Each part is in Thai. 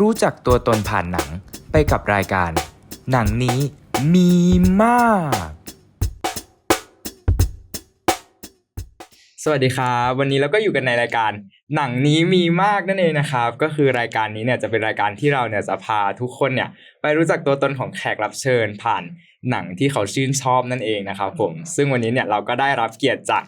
รู้จักตัวตนผ่านหนังไปกับรายการ หนังนี้มีมาก สวัสดีครับ วันนี้เราก็อยู่กันในรายการ หนังนี้มีมากนั่นเองนะครับ ก็คือรายการนี้เนี่ยจะเป็นรายการที่เราเนี่ยจะพาทุกคนเนี่ยไปรู้จักตัวตนของแขกรับเชิญผ่านหนังที่เขาชื่นชอบนั่นเองนะครับผมซึ่งวันนี้เนี่ยเราก็ได้รับเกียรติจาก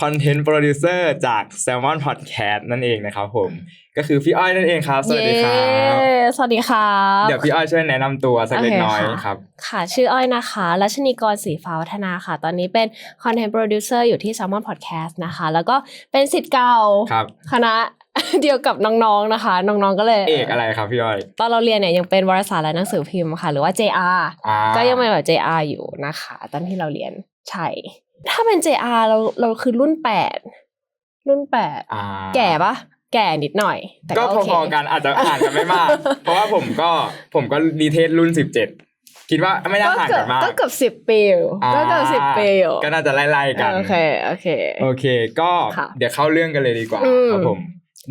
คอนเทนต์โปรดิวเซอร์จาก Salmon Podcast นั่นเองนะครับผม ก็คือพี่อ้อยนั่นเองครับ สวัสดีครับเย้สวัสดีครับเดี๋ยวพี่อ้อยช่วยแนะนำตัวสักเล็กน้อยโอเคค่ะครับ ค่ะ ชื่ออ้อยนะคะรัชนีกรศรีฟ้าวัฒนาค่ะ ตอนนี้เป็นคอนเทนต์โปรดิวเซอร์อยู่ที่ Salmon Podcast นะคะ แล้วก็เป็นสิทธิ์เก่าครับคณะเดียวกับน้องๆนะคะ น้องๆก็เลยเอกอะไรครับพี่อ้อย ตอนเราเรียนเนี่ยยังเป็นวารสารและหนังสือพิมพ์ค่ะ หรือว่า JR อ่าก็ยังเป็นแบบ JR อยู่นะคะ ตอนที่เราเรียนใช่ ถ้าเป็น JR เราเราคือรุ่นแปดรุ่นแปดอ่าแก่ปะแก่นิดหน่อย แต่ก็ก็โอเคพอๆกันอาจจะห่างกันไม่มาก เพราะว่าผมก็ผมก็ดีเทสรุ่นสิบเจ็ดคิดว่าไม่น่าก็ห่างเกือกับนมากก็เกือบสิบปีอยู่ก็เกือบสิบปีอยู่ก็น่าจะไล่ๆกัน โอเคโอเค โอเค ก็ค่ะเดี๋ยวเข้าเรื่องกันเลยดีกว่าอืม ครับผม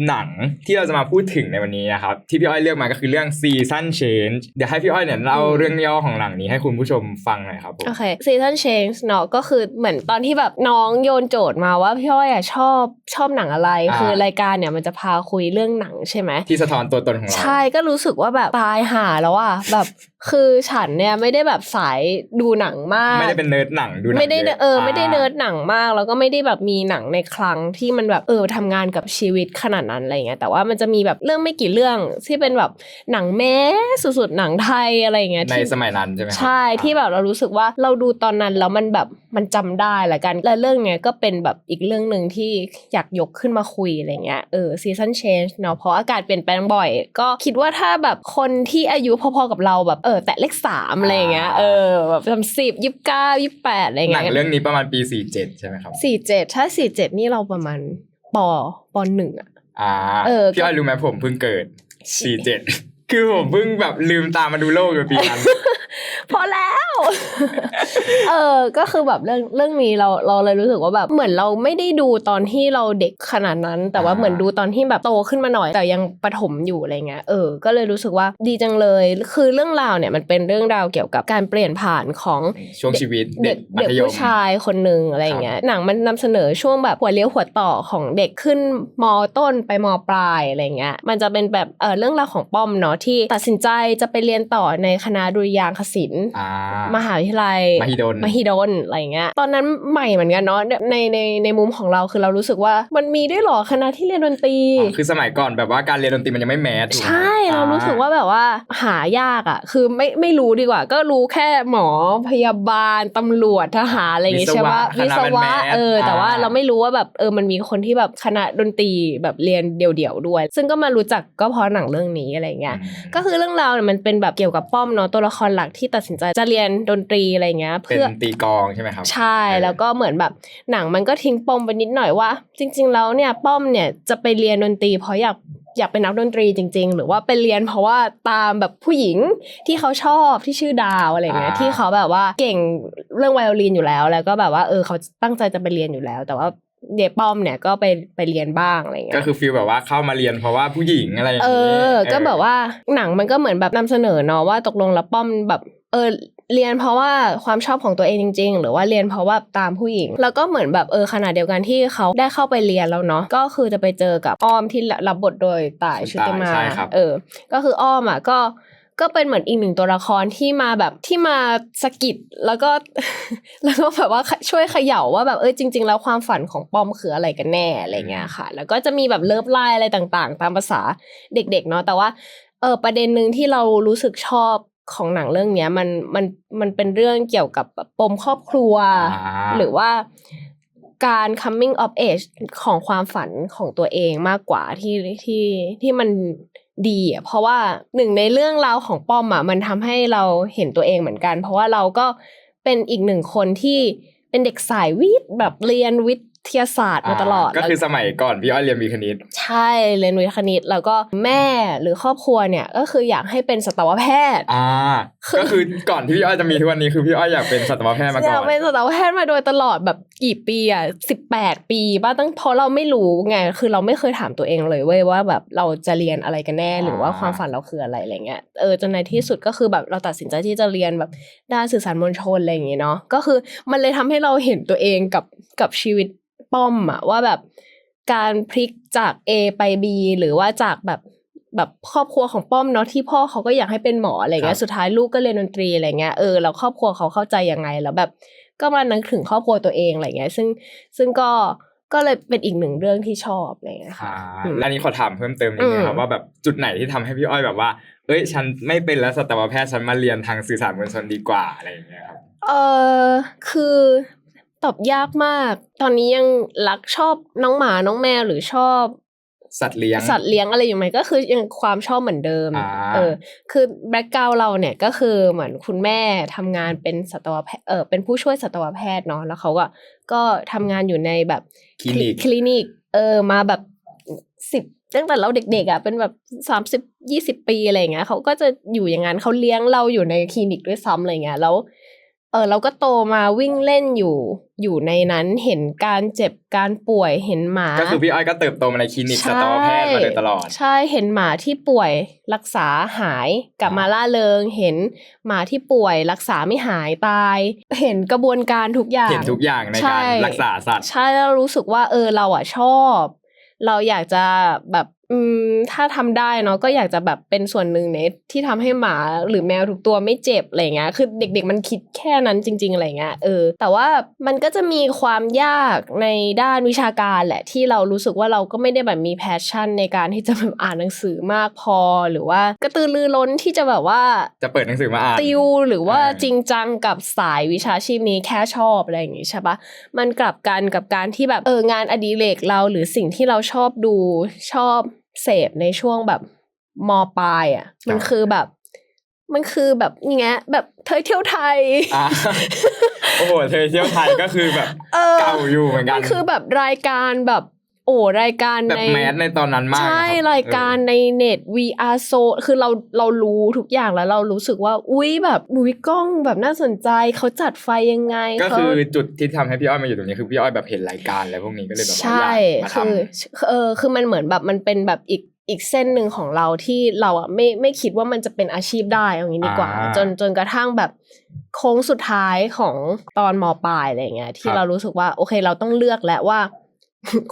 หนังที่เราจะมาพูดถึงในวันนี้นะครับ ที่พี่อ้อยเลือกมาก็คือเรื่อง Season Change เดี๋ยวให้พี่อ้อยเนี่ยเล่าเรื่องย่อของหนังนี้ให้คุณผู้ชมฟังหน่อยครับผมโอเค season change เนาะก็คือเหมือนตอนที่แบบน้องโยนโจทย์มาว่าพี่อ้อยอะชอบชอบหนังอะไรอ่าคือรายการเนี่ยมันจะพาคุยเรื่องหนังใช่ไหมที่สะท้อนตัวตนของเราใช่ก็รู้สึกว่าแบบตายหาแล้วอะแบบ คือฉันเนี่ยไม่ได้แบบสายดูหนังมาก ไม่ได้เป็นเนิร์ดหนังดูหนังไม่ได้ยะเออไม่ได้เนิร์ดหนังมาก แล้วก็ไม่ได้แบบมีหนังในครั้งที่มันแบบเออทำงานกับชีวิตขนาดนั้นอะไรเงี้ยแต่ว่ามันจะมีแบบเรื่องไม่กี่เรื่องที่เป็นแบบหนังแม้สุดๆหนังไทยอะไรเงี้ยในที่สมัยนั้นใช่ไหมครับใช่ที่แบบเรารู้สึกว่าเราดูตอนนั้นแล้วมันแบบมันจำได้ละกันและเรื่องเนี้ยก็เป็นแบบอีกเรื่องหนึ่งที่อยากยกขึ้นมาคุยอะไรเงี้ยเออซีซันเชนเนาะเพราะอากาศเปลี่ยนแปลงบ่อย ก็คิดว่าถ้าแบบคนที่อายุพอๆกับเราแบบเออแต่เลขสามอะไรเงี้ยเออแบบสามสิบยี่สิบเก้ายี่สิบแปดอะไรหนัเงี้งยเรื่องนี้ประมาณปี47ใช่ไหมครับสี่เจ็ดถ้าสี่เจ็ดนี่เราประมาณปปหนึ่งอะอ่าเออพี่อ้อยรู้ไหมผมเพิ่งเกิด47คือผมเพิ่งแบบลืมตามาดูโลกในปีนั้นพอแล้ว เออก็คือแบบเรื่องเรื่องนี้เราเราเลยรู้สึกว่าแบบเหมือนเราไม่ได้ดูตอนที่เราเด็กขนาดนั้น แต่ว่าอ่าเหมือนดูตอนที่แบบโตขึ้นมาหน่อย แต่ยังประถมอยู่อะไรเงี้ยเออก็เลยรู้สึกว่าดีจังเลย คือเรื่องราวเนี่ยมันเป็นเรื่องราวเกี่ยวกับการเปลี่ยนผ่านของช่วงชีวิตเด็เด็กกมัเด็กธยมผู้ชายคนหนึ่งอะไรอย่างเงี้ยหนังมันนำเสนอช่วงแบบหัวเลี้ยวหัวต่อของเด็กขึ้นมต้นไปมปลายอะไรเงี้ยมันจะเป็นแบบเออเรื่องราวของป้อมเนาะที่ตัดสินใจจะไปเรียนต่อในคณะดุริยางคศิลป์อ่ามหาวิทยาลัยมหิดลมหิดลอะไรเงี้ยตอนนั้นใหม่เหมือนกันเนาะในในในมุมของเราคือเรารู้สึกว่ามันมีด้วยเหรอคณะที่เรียนดนตรีอ่าคือสมัยก่อนแบบว่าการเรียนดนตรีมันยังไม่แมสถูกไหมใช่เรารู้สึกว่าแบบว่าหายากอะ คือไม่ไม่รู้ดีกว่า ก็รู้แค่หมอพยาบาลตำรวจทหารอะไรอย่างงี้ใช่ปะวิวิศศวะวะคณะแมสเออ แต่ว่าอ่าเราไม่รู้ว่าแบบเออมันมีคนที่แบบคณะดนตรีแบบเรียนเดี่ยวๆด้วย ซึ่งก็มารู้จักก็เพราะหนังเรื่องนี้อะไรเงี้ยก็คือเรื่องราวเนี่ยมันเป็นแบบเกี่ยวกับป้อมเนาะตัวละครหลักที่ตัดสินใจจะเรียนดนตรีอะไรเงี้ยเป็นเพื่อตีกลองใช่ไหมครับ ใช่เออแล้วก็เหมือนแบบหนังมันก็ทิ้งปมไปนิดหน่อยว่า จริง ๆ แล้วเนี่ยป้อมเนี่ยจะไปเรียนดนตรีเพราะอยากอยากเป็นนักดนตรีจริง ๆ หรือว่าไปเรียนเพราะว่าตามแบบผู้หญิงที่เขาชอบที่ชื่อดาวอะไรเงี้ยที่เขาแบบว่าเก่งเรื่องไวโอลินอยู่แล้ว แล้วก็แบบว่าเออเขาตั้งใจจะไปเรียนอยู่แล้ว แต่ว่าเดป้อมเนี่ยก็ไปไปเรียนบ้างอะไรเงี้ยก็คือฟีลแบบว่าเข้ามาเรียนเพราะว่าผู้หญิงอะไรอย่างเอนี้อก็แบบว่าหนังมันก็เหมือนแบบนำเสนอเนาะว่าตกลงแล้วป้อมแบบเออ เรียนเพราะว่าความชอบของตัวเองจริง ๆ หรือว่าเรียนเพราะว่าตามผู้หญิง แล้วก็เหมือนแบบเออขนาดเดียวกันที่เขาได้เข้าไปเรียนแล้วเนาะก็คือจะไปเจอกับอ้อมที่รับบทโดยต่ายชุติมาใช่ครับ เออ ก็คืออ้อมอะก็ก็เป็นเหมือนอีกหนึ่งตัวละครที่มาแบบที่มาสะกิดแล้วก็ แล้วก็แบบว่าช่วยเขย่าว่าแบบเออจริง ๆ แล้วความฝันของป้อมคืออะไรกันแน่อะไรเงี้ยค่ะ แล้วก็จะมีแบบเลิฟไลน์อะไรต่างๆ ตามภาษาเด็ก ๆ เนาะแต่ว่าเออประเด็นหนึ่งที่เรารู้สึกชอบ ของหนังเรื่องเนี้ยมันมันมันเป็นเรื่องเกี่ยวกับแบบปมครอบครัวอ่าหรือว่าการ coming of age ของความฝันของตัวเองมากกว่าที่ที่ที่มันดีอะเพราะว่าหนึ่งในเรื่องราวของป้อมอะมันทำให้เราเห็นตัวเองเหมือนกัน เพราะว่าเราก็เป็นอีกหนึ่งคนที่เป็นเด็กสายวิทย์แบบเรียนวิทยาศาสตร์มาตลอด ก็คือสมัยก่อนพี่อ้อยเรียนวิทย์คณิต ใช่เรียนวิทย์คณิตแล้วก็แม่หรือครอบครัวเนี่ยก็คืออยากให้เป็นสัตวแพทย์ อ่าคือก็คือก่อนที่พี่อ้อยจะมีทุกวันนี้คือพี่อ้อยอยากเป็นสัตวแพทย์มาอก่ยาอกนเป็นสัตวแพทย์มาโดยตลอดแบบกี่ปีอะสิบแปดปีป่ะตั้งเพราะเราไม่รู้ไงคือเราไม่เคยถามตัวเองเลยเว้ยว่าแบบเราจะเรียนอะไรกันแน่หรือว่าความฝันเราคืออะไรอะไรเงี้ยเออจนในที่สุดก็คือแบบเราตัดสินใจที่จะเรียนแบบด้านสื่อสารมวลชนอะไรอย่างเงี้ยเนาะก็คือมันเลยทำให้เราเห็นตัวเองกับกับชีวิต ป้อมอะว่าแบบการพลิกจาก A ไป B หรือว่าจากแบบแบบครอบครัวของป้อมเนาะที่พ่อเขาก็อยากให้เป็นหมออะไรเงี้ครัยบสุดท้ายลูกก็เรียนดนตรีอะไรเงี้ยเออแล้วครอบครัวเขาเข้าใจยังไงแล้วแบบ ก็มานึกถึงครอบครัวตัวเองอะไรเงี้ย ซึ่งซึ่งก็ก็เลยเป็นอีกหนึ่งเรื่องที่ชอบอะไรเงี้ยอ่าค่ะอืมแล้วอันนี้ขอถามเพิ่มเติมนิดนึงครับอืมว่าแบบจุดไหนที่ทำให้พี่อ้อยแบบว่า เอ้ย ฉันไม่เป็นแล้วสัตวแพทย์ฉันมาเรียนทางสื่อสารมวลชนดีกว่าอะไรอย่างเงี้ยครับเออคือ ตอบยากมาก ตอนนี้ยังรักชอบน้องหมาน้องแมวหรือชอบ สัตว์เลี้ยงสัตว์เลี้ยงอะไรอยู่ไหมก็คือยังความชอบเหมือนเดิมอ่าเออ คือแบ็กกราวเราเนี่ยก็คือเหมือนคุณแม่ทำงานเป็นสัตวแพทย์เออเป็นผู้ช่วยสัตวแพทย์เนาะแล้วเขาก็ก็ทำงานอยู่ในแบบคลินิกคลินิก เออมาแบบสิบตั้งแต่เราเด็กๆอะเป็นแบบสามสิบยี่สิบปีอะไรอย่างเงี้ยเขาก็จะอยู่อย่างนั้นเขาเลี้ยงเราอยู่ในคลินิกด้วยซ้ำอะไรเงี้ยแล้ว เออเราก็โตมาวิ่งเล่นอยู่อยู่ในนั้นเห็นการเจ็บการป่วยเห็นหมา ก็คือพี่อ้อยก็เติบโตมาในคลินิกสัตวแพทย์มาโดยตลอด ใช่เห็นหมาที่ป่วยรักษาหายกลับมาล่าเริง เห็นหมาที่ป่วยรักษาไม่หายตาย เห็นกระบวนการทุกอย่างเห็นทุกอย่างในใช่การรักษาสัตว์ ใช่แล้วรู้สึกว่าเออเราอะชอบ เราอยากจะแบบ อืมถ้าทำได้เนาะก็อยากจะแบบเป็นส่วนหนึ่งในที่ทำให้หมาหรือแมวทุกตัวไม่เจ็บอะไรเงี้ยคือเด็ก ๆ มันคิดแค่นั้นจริง ๆอะไรเงี้ยเออ แต่ว่ามันก็จะมีความยากในด้านวิชาการแหละที่เรารู้สึกว่าเราก็ไม่ได้แบบมีแพชชั่นในการที่จะแบบอ่านหนังสือมากพอหรือว่ากระตือรือร้นที่จะแบบว่าจะเปิดหนังสือมาอ่านติวหรือว่าเออจริงจังกับสายวิชาชีพนี้แค่ชอบอะไรอย่างงี้ใช่ปะมันกลับกันกับการที่แบบเอองานอดิเรกเราหรือสิ่งที่เราชอบดูชอบ เสพในช่วงแบบมปลายอะ มันคือแบบ มันคือแบบอย่างเงี้ยแบบเธอเที่ยวไทยอ่าโอ้โหเธอเที่ยวไทยก็คือแบบเออเก่าอยู่เหมือนกัมันนคือแบบรายการแบบ โอ้รายการแบบในแมสในตอนนั้นมาก ใช่นะคบรายการเออในเน็ต VR so คือเราเรารู้ทุกอย่างแล้วเรารู้สึกว่า อุ้ยแบบอุ้ยกล้องแบบน่าสนใจเขาจัดไฟยังไง ก็เขาคือจุดที่ทำให้พี่อ้อยมาอยู่ตรงนี้คือพี่อ้อยแบบเห็นรายการอะไรพวกนี้ก็เลยแบบว่าใช่อยากมาทคือเออคือมันเหมือนแบบมันเป็นแบบอีกอีกเส้นหนึ่งของเราที่เราอะไม่ไม่คิดว่ามันจะเป็นอาชีพได้เอางี้ดีกว่า จนจนกระทั่งแบบโค้งสุดท้ายของตอนมปลายอะไรเงี้ยที่เรารู้สึกว่าโอเคเราต้องเลือกแล้วว่า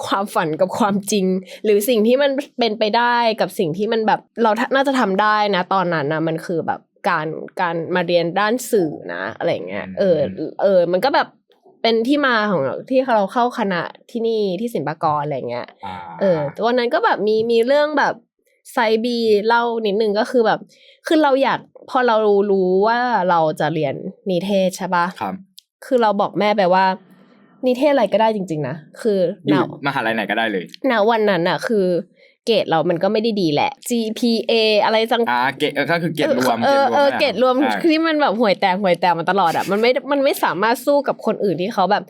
ความฝันกับความจริง หรือสิ่งที่มันเป็นไปได้กับสิ่งที่มันแบบเราน่าจะทำได้นะ ตอนนั้นนะมันคือแบบการการมาเรียนด้านสื่อนะ อะไรเงี้ยเออเออ มันก็แบบเป็นที่มาของที่เราเข้าคณะที่นี่ที่ศิลปากรอะไรเงี้ยำอ่าเออแต่วันนั้นก็แบบมีมีเรื่องแบบไซบีเล่านิดนึงก็คือแบบ คือเราอยากพอเรารู้ว่าเราจะเรียนนิเทศใช่ปะครับ คือเราบอกแม่ไปว่า นิเทศอะไรก็ได้จริง ๆ นะ คืออณยู่มหาลัยไหนก็ได้เลยณวันนั้นอะคือ เกรดเรามันก็ไม่ได้ดีแหละ GPA อะไรจัง อ่าเกตก็คือเกตรวมเออเออเกรดรวมอ่าที่มันแบบห่วยแตกห่วยแตกมาตลอดอะมันไม่มันไม่สามารถสู้กับคนอื่นที่เขาแบบ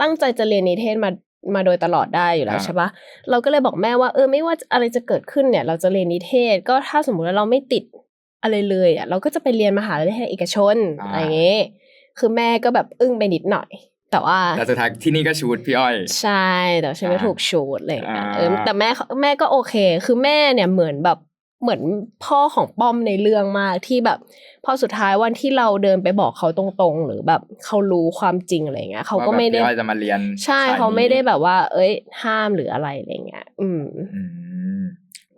ตั้งใจจะเรียนนิเทศมามาโดยตลอดได้อยู่แล้วใช่ปะเราก็เลยบอกแม่ว่าเออไม่ว่าอะไรจะเกิดขึ้นเนี่ย เราจะเรียนนิเทศ ก็ถ้าสมมุติว่าเราไม่ติดอะไรเลยอะเราก็จะไปเรียนมหาวิทยาลัยเอกชนอะไรอย่างเงี้ยคือแม่ก็แบบอึ้งไปนิดหน่อย แต่ว่าแล้วสุดท้ายที่นี่ก็ชูดพี่อ้อย ใช่แต่ฉันไม่อ่าถูกชูดอะไรอย่างเลยอ่าเออแต่แม่เขาแม่ก็โอเค คือแม่เนี่ยเหมือนแบบเหมือนพ่อของป้อมในเรื่องมากที่แบบพอสุดท้ายวันที่เราเดินไปบอกเขาตรงๆ หรือแบบเขารู้ความจริงอะไรเงี้ยเขาก็ว่แบบไม่ได้พี่อ้อยจะมาเรียน ใช่สยนี้เขาไม่ได้แบบว่า เอ้ย ห้ามหรืออะไรอะไรเงี้ย อืมอืม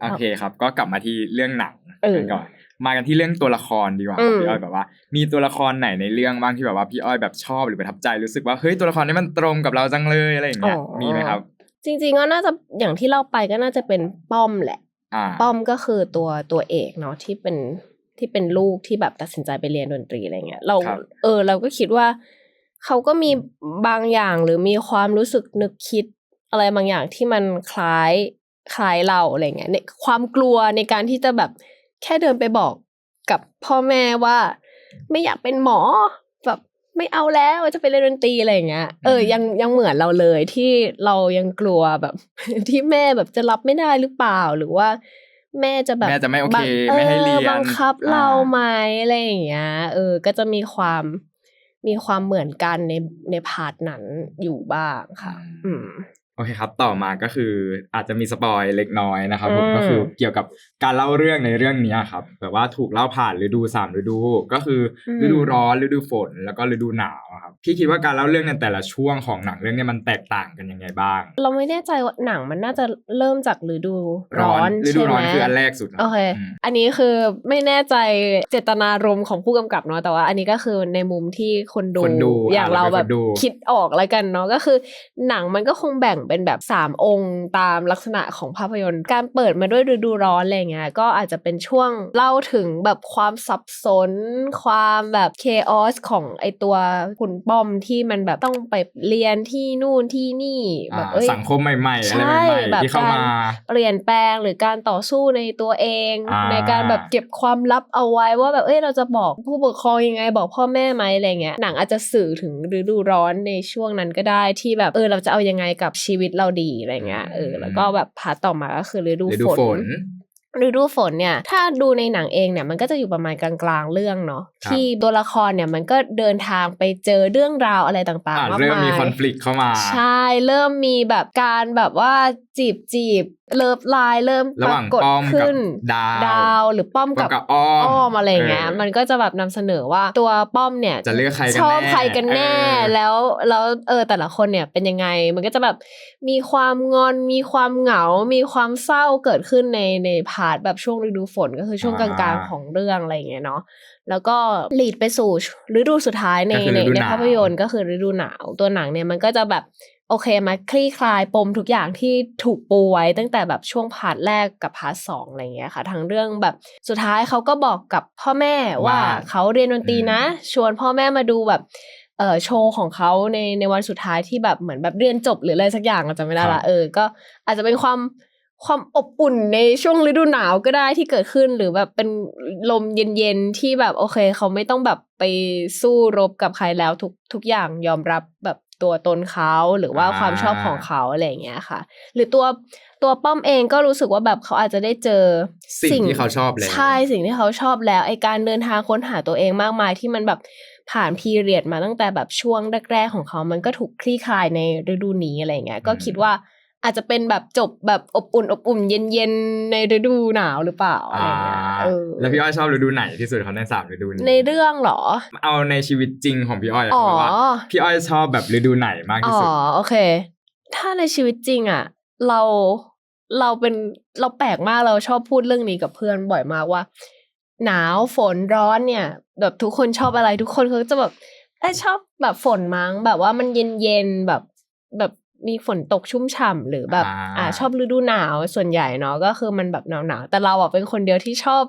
โอเคครับ ก็กลับมาที่เรื่องหนังเออกันก่อน มากันที่เรื่องตัวละครดีกว่าอืครับมพี่อ้อยแบบว่า มีตัวละครไหนในเรื่องบ้างที่แบบว่าพี่อ้อยแบบชอบหรือประทับใจรู้สึกว่าเฮ้ยตัวละครนี้มันตรงกับเราจังเลยอะไรอย่างเงี้ยมีไหมครับ จริงๆก็น่าจะอย่างที่เล่าไปก็น่าจะเป็นป้อมแหละอ่าป้อมก็คือตัวตัวเอกเนาะที่เป็นที่เป็นลูกที่แบบตัดสินใจไปเรียนดนตรีอะไรเงี้ยเราครับเออ เราก็คิดว่าเขาก็มีบางอย่างหรือมีความรู้สึกนึกคิดอะไรบางอย่างที่มันคล้ายคล้ายเราอะไรเงี้ยในความกลัวในการที่จะแบบ แค่เดินไปบอกกับพ่อแม่ว่า ไม่อยากเป็นหมอแบบไม่เอาแล้วจะไปเล่นดนตรีอะไรอย่างเงี้ยเออยังยังเหมือนเราเลยที่เรายังกลัวแบบ ที่แม่แบบจะรับไม่ได้หรือเปล่าหรือว่า แม่จะแบบแม่จะไม่โอเคบังไม่ให้เรียนออบังคับเราอ่าไหมอะไรอย่างเงี้ยเออ ก็จะมีความมีความเหมือนกันในในพาร์ทนั้นอยู่บ้างค่ะ อืม โอเคครับ ต่อมาก็คืออาจจะมีสปอยเล็กน้อยนะครับผมอืมก็คือเกี่ยวกับการเล่าเรื่องในเรื่องนี้ครับแบบว่าถูกเล่าผ่านฤดูสามฤดู ก็คืออมฤดูร้อนฤดูฝน แล้วก็ฤดูหนาวอะครับพี่คิดว่าการเล่าเรื่องในแต่ละช่วงของหนังเรื่องเนี้มันแตกต่างกันยังไงบ้าง เราไม่แน่ใจว่าหนังมันน่าจะเริ่มจากฤดูร้อนฤดูร้อนใช่ไหมคืออันแรกสุดนะโอเคอืมอันนี้คือไม่แน่ใจเจตนารมณ์ของผู้กำกับเนาะแต่ว่า อันนี้ก็คือในมุมที่คนดูคนดูอย่างอะเราเราเป็นแบบคนดูคิดออกแล้วกันเนาะก็คือ หนังมันก็คงแบ่งเป็นแบบสามองค์ตามลักษณะของภาพยนตร์ การเปิดมาด้วยฤดูร้อนอะไรเงี้ยก็อาจจะเป็นช่วงเล่าถึงแบบความสับสน ความแบบเคออสของไอตัวคุณป้อมที่มันแบบต้องไปเรียนที่นู่นที่นี่แบบอ่าเอ้ยสังคมใหม่ๆอะไรใช่ใหม่แบบๆที่เข้ามาเปลี่ยนแปลงหรือการต่อสู้ในตัวเองอ่าในการแบบเก็บความลับเอาไว้ว่าแบบเอ้ยเราจะบอกผู้ปกครองยังไงบอกพ่อแม่ไหมอะไรเงี้ยหนังอาจจะสื่อถึงฤดูร้อนในช่วงนั้นก็ได้ที่แบบเออเราจะเอายังไงกับชีวิตเราดีอะไรเงี้ยเออแล้วก็แบบพาร์ทต่อมาก็คือฤดูฤดูฝฝนนฤดูฝนเนี่ย ถ้าดูในหนังเองเนี่ยมันก็จะอยู่ประมาณกลางๆเรื่องเนาะครับที่ตัวละครเนี่ยมันก็เดินทางไปเจอเรื่องราวอะไรต่างอ่าๆมากเริ่มมายมีคอน FLICT เข้ามา ใช่เริ่มมีแบบการแบบว่าจีบจีบ เลิฟไลน์เริ่มระปหราว่างกฏป้อมกับขึ้นดาวดาวหรือป้อมป้อกัมบกับอ้อมอ้อมอะไรอย่างเงี้ยเออมันก็จะแบบนำเสนอว่าตัวป้อมเนี่ยจะเลือกใครกันชอบแน่ใครกันแน่เออแล้วแล้วเออแต่ละคนเนี่ยเป็นยังไงมันก็จะแบบมีความงอนมีความเหงา มีความเศร้าเกิดขึ้นในในพาร์ทแบบช่วงฤดูฝนก็คือช่วงกลางๆของเรื่องอะไรอย่างเงี้ยเนาะแล้วก็ลีดไปสู่ฤดูสุดท้ายในก็คือในฤดูในหนาวภาพยนตร์ก็คือฤดูหนาวตัวหนังเนี่ยมันก็จะแบบ โอเคมาคลี่คลายปมทุกอย่างที่ถูกปูไว้ตั้งแต่แบบช่วงพาร์ทแรกกับพาร์ทสองอะไรเงี้ยค่ะทั้งเรื่องแบบสุดท้ายเขาก็บอกกับพ่อแม่ว่าว่าเขาเรียนดนตรีนะ ชวนพ่อแม่มาดูแบบเอ่อโชว์ของเขาในในวันสุดท้ายที่แบบเหมือนแบบเรียนจบหรืออะไรสักอย่างเราจำไม่ได้ครัละบเออก็อาจจะเป็นความความอบอุ่นในช่วงฤดูหนาวก็ได้ที่เกิดขึ้นหรือแบบเป็นลมเย็นๆที่แบบโอเค เขาไม่ต้องแบบไปสู้รบกับใครแล้วทุกทุกอย่างยอมรับแบบ ตัวตนเขาหรือว่าอ่าความชอบของเขาอะไรอย่างเงี้ยค่ะ หรือตัวตัวป้อมเองก็รู้สึกว่าแบบเขาอาจจะได้เจอสิ่งที่เขาชอบแล้วใช่สิ่งที่เขาชอบแล้วไอการเดินทางค้นหาตัวเองมากมายที่มันแบบผ่านพีเรียดมาตั้งแต่แบบช่วงแรกๆของเขา มันก็ถูกคลี่คลายในฤดูนี้อะไรเงี้ยก็คิดว่า อาจจะเป็นแบบจบแบบอบอุ่นอบอุ่นเย็นๆในฤดูหนาวหรือเปล่าอะไรอ่าเงี้ยเออแล้วพี่อ้อยชอบฤดูไหนที่สุดเขาในสามฤดูนี้ในเรื่องเหรอ เอาในชีวิตจริงของพี่อ้อยอะอ๋อครับว่าพี่อ้อยชอบแบบฤดูไหนมากอ๋ที่อสุดโอเค ถ้าในชีวิตจริงอะ เราเราเป็นเราแปลกมากเราชอบพูดเรื่องนี้กับเพื่อนบ่อยมากว่า หนาวฝนร้อนเนี่ย แบบทุกคนชอบอะไรทุกคนเขาจะแบบเอ้ยชอบแบบฝนมั้งแบบว่ามันเย็นเย็นๆแบบแบบ มีฝนตกชุ่มฉ่ำหรือแบบอ่าอ่าชอบฤดูหนาวส่วนใหญ่เนาะก็คือมันแบบหนาวหนาวๆแต่เราอะเป็นคนเดียวที่ชอบ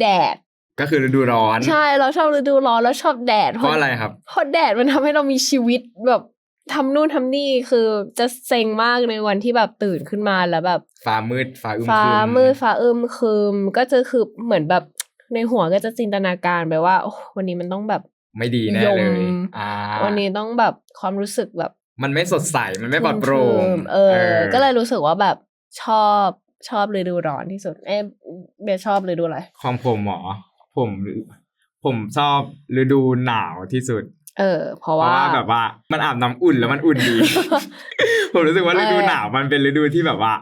แดด ก็คือฤดูร้อน ใช่เราชอบฤดูร้อนแล้วชอบแดดเพราะอะไรครับเพราะแดดมันทำให้เรามีชีวิตแบบทำนู่นทำนี่คือจะเซ็งมากในวันที่แบบตื่นขึ้นมาแล้วแบบฟ้ามืดฟ้าอึมฟ้าครึมืดฟ้าอึมครึมก็จะคือเหมือนแบบในหัวก็จะจินตนาการไปว่าโอ้วันนี้มันต้องแบบไม่ดีแน่ยเลมยอ่าวันนี้ต้องแบบความรู้สึกแบบ มันไม่สดใส มันไม่ปลอดโปร่งครึมๆเออ ก็เลยรู้สึกว่าแบบชอบชอบฤดูร้อนที่สุด เอ๊ะเบสชอบฤดูอะไรของผมหมอ ผม ผมชอบฤดูหนาวที่สุด เออ เพเพราะราะว่าว่าแบบว่า มันอาบน้ำอุ่นแล้วมันอุ่นดี ผมรู้สึกว่าเออฤดูหนาวมันเป็นฤดูที่แบบว่า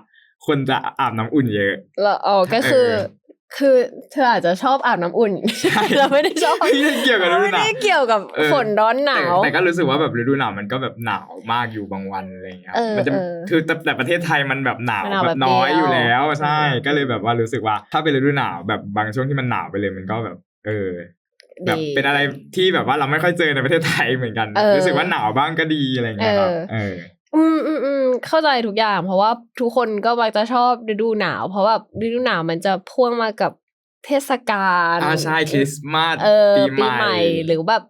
คนจะอาบน้ำอุ่นเยอะแล้วอ๋อก็คือเออ คือเธออาจจะชอบอาบน้ำอุ่นใช่เราไม่ได้ชอบไม่ได้เกี่ยวกับฤดูไม่หนาวได้เกี่ยวกับเออฝนร้อนหนาวแต่แต่ก็รู้สึกว่าแบบฤดูหนาวมันก็แบบหนาวมากอยู่บางวันอะไรอย่างเงี้ยเออมันจะเออคือแต่แต่ประเทศไทยมันแบบหนาวมันหนาวแบแบบบน้อยเดียวอยู่แล้วใช่เออก็เลยแบบว่ารู้สึกว่า ถ้าเป็นฤดูหนาวแบบบางช่วงที่มันหนาวไปเลยมันก็แบบ เออแบบดีเป็นอะไรที่แบบว่าเราไม่ค่อยเจอในประเทศไทยเหมือนกันเออรู้สึกว่าหนาวบ้างก็ดีอะไรอย่างเงี้ยครับเออเอออืมอืมอืมเข้าใจทุกอย่าง เพราะว่าทุกคนก็มักจะชอบฤดูหนาว เพราะว่าฤดูหนาวมันจะพ่วงมากับเทศกาลอ่าใช่คริสต์มาสเออปีปีใหใหม่ม่ หรือแบบ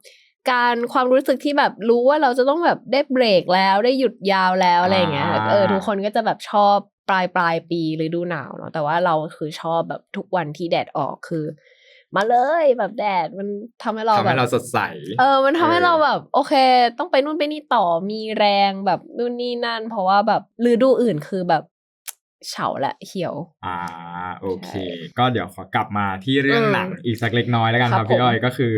การความรู้สึกที่แบบรู้ว่าเราจะต้องแบบได้เบรกแล้วได้หยุดยาวแล้วอะไรอย่างเงี้ยอ่าเออทุกคนก็จะแบบชอบปลายปลายปีฤดูหนาวเนาะแต่ว่าเราคือชอบแบบทุกวันที่แดดออกคือ มาเลยแบบแดดมันทำให้เราทำแบให้บเราสดใส เออ มันทำให้เออเราแบบ โอเค ต้องไปนู่นไปนี่ต่อมีแรงแบบนู่นนี่นั่น เพราะว่าแบบฤดูอื่นคือแบบเฉาและเหี่ยว อ่าโอเคใช่ก็เดี๋ยวขอกลับมาที่เรื่องอืมหนังอีกสักเล็กน้อยแล้วกันคครัรับบพี่อ้อยผมก็คือ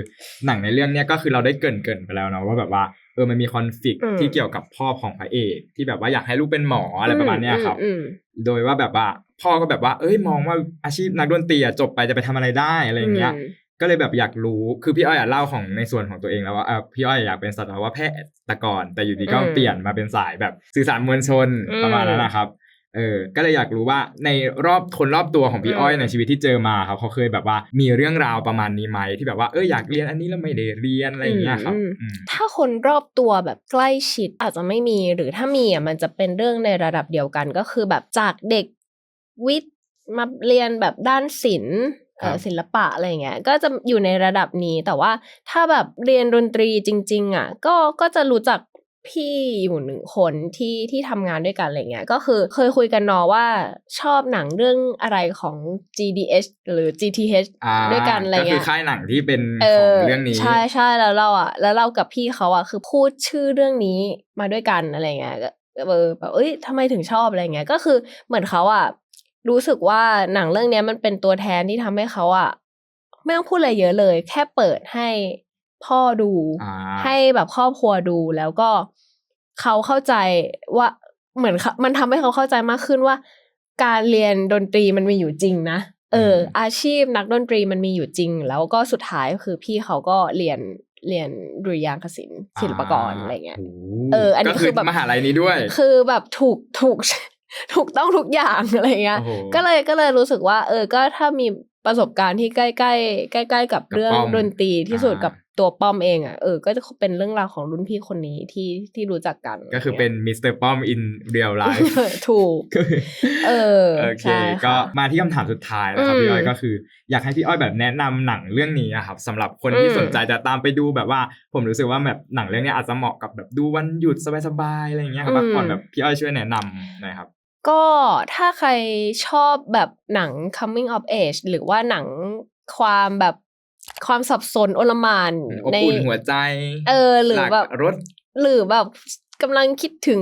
หนังในเรื่องเนี้ยก็คือเราได้เกรินเกรินๆไปแล้วเนาะว่าแบบว่าเออมันมีคอนฟ lict อืมที่เกี่ยวกับพ่อของพระเอก ที่แบบว่าอยากให้ลูกเป็นหมออะไรประมาณเนี้ยครับอืมโดยว่าแบบว่า พ่อก็แบบว่า เอ้ยมองว่าอาชีพนักดนตรีอะจบไปจะไปทำอะไรได้อะไรอย่างเงี้ยอืมก็เลยแบบอยากรู้คือพี่อ้อยอะเล่าของในส่วนของตัวเองแล้วว่าเออพี่อ้อยอยากเป็นสัตวแพทย์แต่ก่อน แต่อยู่ดีก็อืมเปลี่ยนมาเป็นสายแบบสื่อสารมวลชนอืมประมาณนั้นนะครับเออ ก็เลยอยากรู้ว่าในรอบคนรอบตัวของพี่อ้อยอืมในชีวิตที่เจอมาครับเขาเคยแบบว่ามีเรื่องราวประมาณนี้ไหมที่แบบว่าเอออยากเรียนอันนี้แล้วไม่ได้เรียนอะไรอย่างเงี้ยครับอืมถ้าคนรอบตัวแบบใกล้ชิดอาจจะไม่มีหรือถ้ามีอะมันจะเป็นเรื่องในระดับเดียวกันก็คือแบบจากเด็ก วิทย์มาเรียนแบบด้านศิลป์เอ่อครับศิลปะอะไรเงี้ย ก็จะอยู่ในระดับนี้แต่ว่าถ้าแบบเรียนดนตรีจริง ๆ อะ ก็ก็จะรู้จักพี่อยู่หนึ่งคนที่ที่ทำงานด้วยกันอะไรเงี้ยก็คือเคยคุยกันเนอะว่าชอบหนังเรื่องอะไรของ GDH หรือ GTH อ่าด้วยกันอะไรก็คืเงี้อยค่ายหนังที่เป็นเอของอเรื่องนี้ ใช่ใช่แล้วเราอะแล้วเรากับพี่เขาอะคือพูดชื่อเรื่องนี้มาด้วยกันอะไรเงี้ยก็เออแบบเอ้ยทำไมถึงชอบอะไรเงี้ยก็คือเหมือนเขาอะ รู้สึกว่าหนังเรื่องเนี้ยมันเป็นตัวแทนที่ทำให้เขาอะไม่ต้องพูดอะไรเยอะเลย แค่เปิดให้พ่อดูอ่าให้แบบครอบครัวดูแล้วก็เขาเข้าใจว่าเหมือนเขามันทำให้เขาเข้าใจมากขึ้นว่า การเรียนดนตรีมันมีอยู่จริงนะเอออืมอาชีพนักดนตรีมันมีอยู่จริง แล้วก็สุดท้ายก็คือพี่เขาก็เรียนเรียนดุริยางคศิลป์ศิลปากรอะไรเงี้ยโเออ อันนี้ก็คือแบบมหาลัยนี้ด้วย คือแบบถูกถูก ถูกต้องทุกอย่างอะไรเงี้ยโอ้โหก็เลยก็เลยรู้สึกว่า เออ ก็ถ้ามีประสบการณ์ที่ใกล้ใกล้ใกล้ใกล้ๆกับกับเรื่องป้อมดนตรีที่สุดอ่ากักับ ตัวป้อมเองอะเออ ก็จะเป็นเรื่องราวของรุ่นพี่คนนี้ที่ที่รู้จักกัน ก็คือเป็นมิสเตอร์ป้อมอินเรียลไลฟ์เออถูกเออโอเคใช่ค่ะก็มาที่คำถามสุดท้ายนะครับอืมพี่อ้อยก็คือ อยากให้พี่อ้อยแบบแนะนำหนังเรื่องนี้อะครับสำหรับคนที่อืมสนใจจะตามไปดูแบบว่า ผมรู้สึกว่าแบบหนังเรื่องนี้อาจจะเหมาะกับแบบดูวันหยุดสบายๆอะไรอย่างเงี้ยครับพักผ่อนแบบพี่อ้อยช่วยแนะนำหน่อยครับก็ถ้าใครชอบแบบหนัง coming of age หรือว่าหนังความแบบ ความสับสนโอลหมานอบในอุ่นหัวใจ เออ หรือหลากแบบรถ หรือแบบกำลังคิดถึง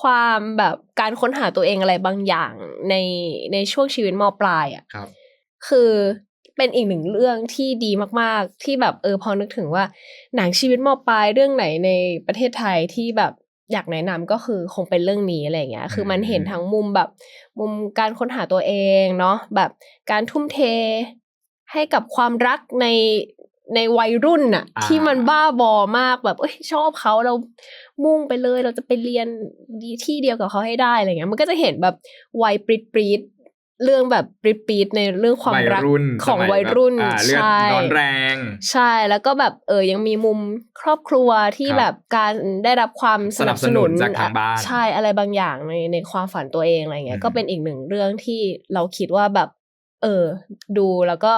ความแบบการค้นหาตัวเองอะไรบางอย่างในในช่วงชีวิตมปลายอะครับ คือเป็นอีกหนึ่งเรื่องที่ดีมาก ๆ ที่แบบเออพอนึกถึงว่า หนังชีวิตมปลายเรื่องไหนในประเทศไทยที่แบบอยากแนะนำก็คือคงเป็นเรื่องนี้อะไรเงี้ย คือมันเห็นทั้งมุมแบบ มุมการค้นหาตัวเองเนาะแบบการทุ่มเท ให้กับความรักในในวัยรุ่นน่ะอ่าที่มันบ้าบอมากแบบเอ้ยชอบเขาเรามุ่งไปเลยเราจะไปเรียนดีที่เดียวกับเขาให้ได้อะไรเงี้ยมันก็จะเห็นแบบวัยปริดปริดเรื่องแบบปริดปริดในเรื่องความวัยรักรุ่นของสมัวัยรุ่นแบบอ่าเลือดใช่ร้อนแรง ใช่แล้วก็แบบเออยังมีมุมครอบครัวที่ครับแบบการได้รับความสนับสนุนสนับสนุนจากทางบ้านใช่อะไรบางอย่างในในความฝันตัวเองอะไรเงี้อืยมก็เป็นอีกหนึ่งเรื่องที่เราคิดว่าแบบ เออ ดูแล้วก็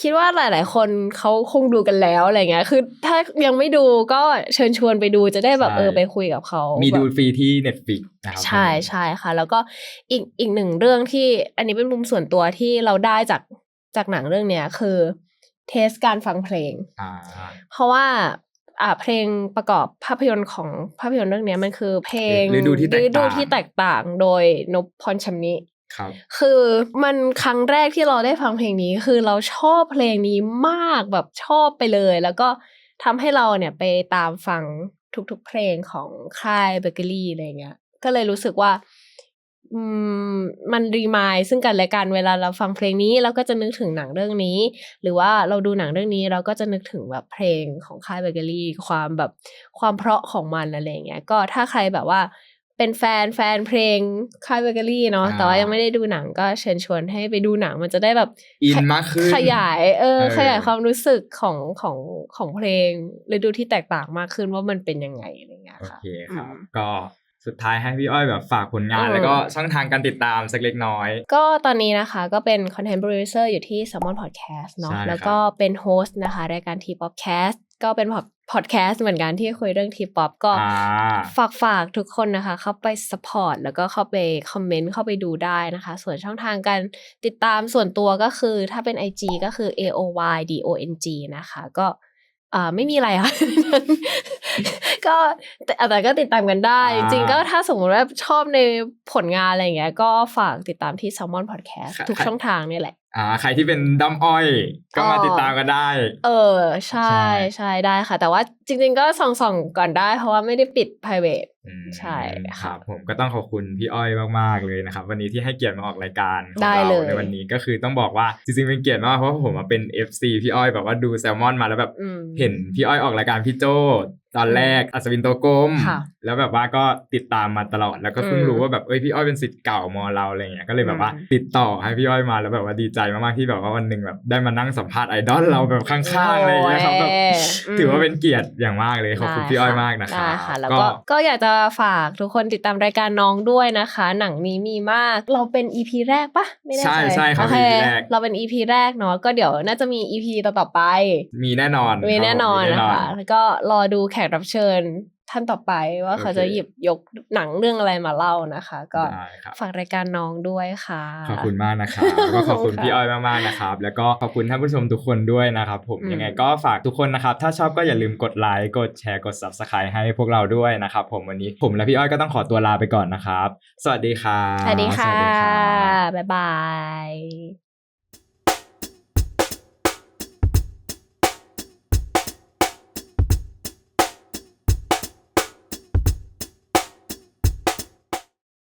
คิดว่าหลาย ๆ คนเขาคงดูกันแล้วอะไรเงี้ย คือถ้ายังไม่ดูก็เชิญชวนไปดูจะได้แบบใช่เออไปคุยกับเขามีแบบดูฟรีที่ Netflix นะครับใช่ใช่ค่ะ แล้วก็อีกอีกหนึ่งเรื่องที่อันนี้เป็นมุมส่วนตัวที่เราได้จากจากหนังเรื่องเนี้ยคือเทสการฟังเพลงอ่าเพราะว่าอ่าเพลงประกอบภาพยนตร์ของภาพยนตร์เรื่องเนี้ยมันคือเพลงฤดูที่แตกต่างฤดูที่แตกต่างโดยนพพรชำนิ ครับคือมันครั้งแรกที่เราได้ฟังเพลงนี้ คือเราชอบเพลงนี้มากแบบชอบไปเลย แล้วก็ทำให้เราเนี่ยไปตามฟังทุกๆเพลงของค่ายเบเกอรี่อะไรเงี้ย ก็เลยรู้สึกว่าอืมมันรีมายซึ่งกันและกันเวลาเราฟังเพลงนี้เราก็จะนึกถึงหนังเรื่องนี้ หรือว่าเราดูหนังเรื่องนี้เราก็จะนึกถึงแบบเพลงของค่ายเบเกอรี่ความแบบความเพราะของมันอะไรเงี้ยก็ถ้าใครแบบว่า เป็นแฟนแฟนเพลงค่ายเบเกอรี่เนาะอ่าแต่ว่ายังไม่ได้ดูหนังก็เชิญชวนให้ไปดูหนังมันจะได้แบบอินมากขึ้นขยายเออเออ ขยายความรู้สึกของของของเพลงฤดูที่แตกต่างมากขึ้นว่ามันเป็นยังไงอะไรเงี้ยโอค่ะเคครับอืมก็สุดท้ายให้พี่อ้อยแบบฝากผลงานอืมแล้วก็ช่องทางการติดตามสักเล็กน้อย ก็ตอนนี้นะคะก็เป็น content producer อยู่ที่ Salmon Podcast เนาะใช่ครับแล้วก็เป็นโฮสต์นะคะรายการ T-pop cast ก็เป็น podcast เหมือนกันที่คุยเรื่อง T-pop ก็อ่าฝากฝากทุกคนนะคะ เข้าไป support แล้วก็เข้าไปคอมเมนต์เข้าไปดูได้นะคะ ส่วนช่องทางการติดตามส่วนตัวก็คือถ้าเป็น IG ก็คือ aoy dong นะคะ ก็อ่าไม่มีอะไรค่ะก็แต่แต่ก็ติดตามกันได้อ่าจริงๆก็ถ้าสมมติว่าชอบในผลงานอะไรอย่างเงี้ยก็ฝากติดตามที่ Salmon Podcast ค่ะทุกช่องทางนี่แหละ อ่าใครที่เป็นด้อมอ้อย ก็มาอ๋อติดตามกันได้ เออ ใช่ใช่ใช่ได้ค่ะ แต่ว่า จริงๆก็ส่องๆก่อนได้ เพราะว่าไม่ได้ปิด private อืมใช่คค่ะรับ ผมก็ต้องขอบคุณพี่อ้อยมากๆเลยนะครับ วันนี้ที่ให้เกียรติมาออกรายการของได้เราเลยในวันนี้ก็คือต้องบอกว่าจริงๆเป็นเกียรติมากเพราะว่าผมมาเป็น FC พี่อ้อยแบบว่าดูแซลมอนมาแล้วแบบอืมเห็นพี่อ้อยออกรายการพี่โจตอนแรกอัศวินโตวกลมค่ะแล้วแบบว่าก็ติดตามมาตลอดแล้วก็เพิ่งอืมรู้ว่าแบบเอ้ยพี่อ้อยเป็นศิษย์เก่ามอเราอะไรเงี้ยก็เลยแบบว่าอืมติดต่อให้พี่อ้อยมาแล้วแบบว่าดีใจมากๆที่แบบว่าวันหนึ่งแบบได้มานั่งสัมภาษณ์ไอดอลเราแบบข้างๆอะไรเงี้ยครับแบบโอ้ยอืมถือว่าเป็นเกียรติอย่างมากเลยขอบคุณได้พี่อ้อยมากนะครัได้บค่ะแล้วก็ก็อยากจะฝากทุกคนติดตามรายการน้องด้วยนะคะ หนังนี้มีมาก เราเป็น EP แรกปะไม่แน่ใจใช่ใช่ครับโอเค EP แรกเราเป็น EP แรกเนาะก็เดี๋ยวน่าจะมี EP ต่อๆไป มีแน่นอน มีแน่นอนรับผมมีนะแคะแล้วก็รอดูแขกรับเชิญ ท่านต่อไปว่าเขาโอเคจะหยิบยกหนังเรื่องอะไรมาเล่านะคะ ก็ได้ครับฝากรายการน้องด้วยค่ะ ขอบคุณมากนะครับก็ขอบคุณค่ะพี่อ้อยมากๆนะครับ แล้วก็ขอบคุณท่านผู้ชมทุกคนด้วยนะครับผมอืมยังไงก็ฝากทุกคนนะครับ ถ้าชอบก็อย่าลืมกดไลค์กดแชร์กด subscribe ให้พวกเราด้วยนะครับ ผมวันนี้ผมและพี่อ้อยก็ต้องขอตัวลาไปก่อนนะครับ สวัสดีครับสวัสดีค่ะสวัสดีครับบ๊ายบาย